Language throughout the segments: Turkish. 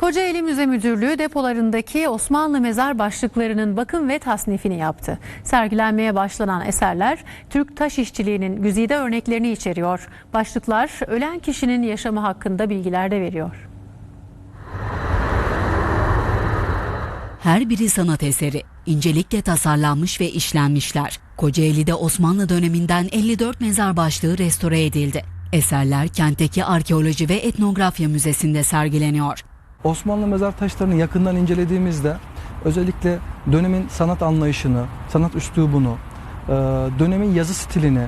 Kocaeli Müze Müdürlüğü depolarındaki Osmanlı mezar başlıklarının bakım ve tasnifini yaptı. Sergilenmeye başlanan eserler Türk taş işçiliğinin güzide örneklerini içeriyor. Başlıklar ölen kişinin yaşamı hakkında bilgiler de veriyor. Her biri sanat eseri. İncelikle tasarlanmış ve işlenmişler. Kocaeli'de Osmanlı döneminden 54 mezar başlığı restore edildi. Eserler kentteki Arkeoloji ve Etnografya Müzesi'nde sergileniyor. Osmanlı mezar taşlarını yakından incelediğimizde özellikle dönemin sanat anlayışını, sanat üslubunu, e, dönemin yazı stilini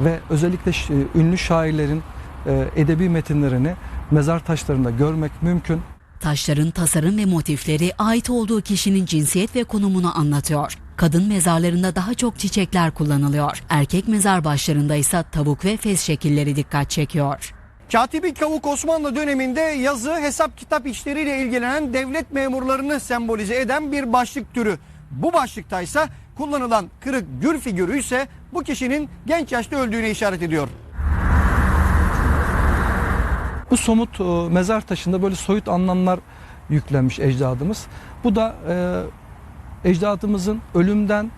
ve özellikle ş- ünlü şairlerin e, edebi metinlerini mezar taşlarında görmek mümkün. Taşların tasarım ve motifleri ait olduğu kişinin cinsiyet ve konumunu anlatıyor. Kadın mezarlarında daha çok çiçekler kullanılıyor. Erkek mezar başlarında ise tavuk ve fes şekilleri dikkat çekiyor. Katibi Kavuk Osmanlı döneminde yazı, hesap kitap işleriyle ilgilenen devlet memurlarını sembolize eden bir başlık türü. Bu başlıkta ise kullanılan kırık gül figürü ise bu kişinin genç yaşta öldüğüne işaret ediyor. Bu somut e, mezar taşında böyle soyut anlamlar yüklenmiş ecdadımız. Bu da e, ecdadımızın ölümden,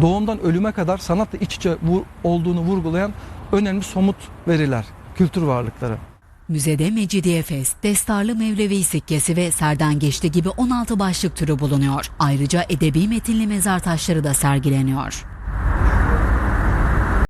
doğumdan ölüme kadar sanatla iç içe olduğunu vurgulayan önemli somut veriler, kültür varlıkları. Müzede Mecidiyefes, Destarlı Mevlevi Sikkesi ve Serden Geçti gibi 16 başlık türü bulunuyor. Ayrıca edebi metinli mezar taşları da sergileniyor.